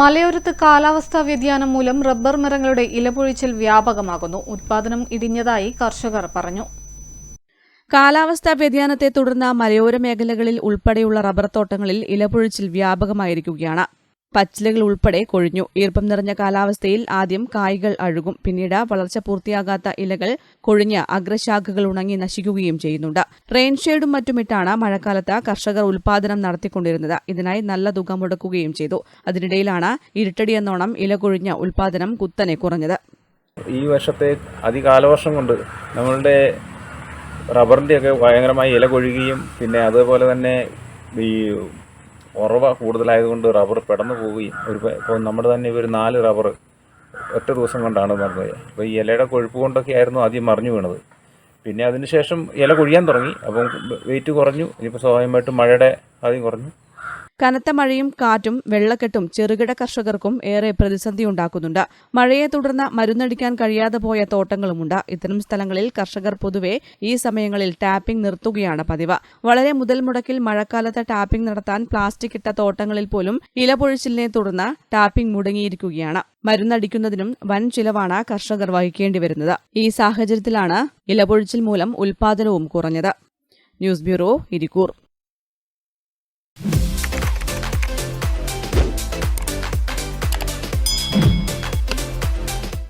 മലയോരത്ത് കാലാവസ്ഥാ വ്യതിയാനം മൂലം റബ്ബർ മരങ്ങളുടെ ഇലപൊഴിച്ചിൽ വ്യാപകമാകുന്നു. ഉത്പാദനം ഇടിഞ്ഞതായി കർഷകർ പറഞ്ഞു. കാലാവസ്ഥാ വ്യതിയാനത്തെ തുടർന്ന് മലയോര മേഖലകളിൽ ഉൾപ്പെടെയുള്ള റബ്ബർ തോട്ടങ്ങളിൽ ഇലപൊഴിച്ചിൽ വ്യാപകമായിരിക്കുകയാണ്. പച്ചിലകൾ ഉൾപ്പെടെ കൊഴിഞ്ഞു. ഈർപ്പം നിറഞ്ഞ കാലാവസ്ഥയിൽ ആദ്യം കായ്കൾ അഴുകും. പിന്നീട് വളർച്ച പൂർത്തിയാകാത്ത ഇലകൾ കൊഴിഞ്ഞ അഗ്രശാഖകൾ ഉണങ്ങി നശിക്കുകയും ചെയ്യുന്നുണ്ട്. റെയിൻഷെയ്ഡും മറ്റുമിട്ടാണ് മഴക്കാലത്ത് കർഷകർ ഉൽപാദനം നടത്തിക്കൊണ്ടിരുന്നത്. ഇതിനായി നല്ല തുക മുടക്കുകയും ചെയ്തു. അതിനിടയിലാണ് ഇരുട്ടടിയെന്നോണം ഇല കൊഴിഞ്ഞ ഉൽപാദനം കുത്തനെ കുറഞ്ഞത്. ഈ വർഷത്തെ അതികാലവർഷം കൊണ്ട് നമ്മളുടെ റബ്ബറിന്റെയൊക്കെ ഭയങ്കരമായി ഇല കൊഴുകുകയും പിന്നെ അതുപോലെ തന്നെ ഈ ഉറവ കൂടുതലായതുകൊണ്ട് റബ്ബർ പെടന്നു പോവുകയും ഒരു ഇപ്പോൾ നമ്മുടെ തന്നെ ഒരു നാല് റബ്ബർ ഒറ്റ ദിവസം കൊണ്ടാണ് നടന്നത് അപ്പോൾ ഈ ഇലയുടെ കൊഴുപ്പ് കൊണ്ടൊക്കെ ആയിരുന്നു ആദ്യം മറിഞ്ഞു വീണത്. പിന്നെ അതിനുശേഷം ഇല കൊഴിയാൻ തുടങ്ങി. അപ്പം വെയിറ്റ് കുറഞ്ഞു. ഇനിയിപ്പോൾ സ്വാഭാവികമായിട്ടും മഴയുടെ ആദ്യം കുറഞ്ഞു. കനത്ത മഴയും കാറ്റും വെള്ളക്കെട്ടും ചെറുകിട കർഷകർക്കും ഏറെ പ്രതിസന്ധി ഉണ്ടാക്കുന്നുണ്ട് മഴയെ തുടർന്ന് മരുന്നടിക്കാൻ കഴിയാതെ പോയ തോട്ടങ്ങളുമുണ്ട്. ഇത്തരം സ്ഥലങ്ങളിൽ കർഷകർ പൊതുവെ ഈ സമയങ്ങളിൽ ടാപ്പിംഗ് നിർത്തുകയാണ് പതിവ്. വളരെ മുതൽ മുടക്കിൽ മഴക്കാലത്ത് ടാപ്പിംഗ് നടത്താൻ പ്ലാസ്റ്റിക് ഇട്ട തോട്ടങ്ങളിൽ പോലും ഇലപൊഴിച്ചിലിനെ തുടർന്ന് ടാപ്പിംഗ് മുടങ്ങിയിരിക്കുകയാണ്. മരുന്നടിക്കുന്നതിനും വൻ ചിലവാണ് കർഷകർ വഹിക്കേണ്ടി വരുന്നത്. ഈ സാഹചര്യത്തിലാണ് ഇലപൊഴിച്ചിൽ മൂലം ഉൽപാദനവും കുറഞ്ഞത്. News bureau Irikkur.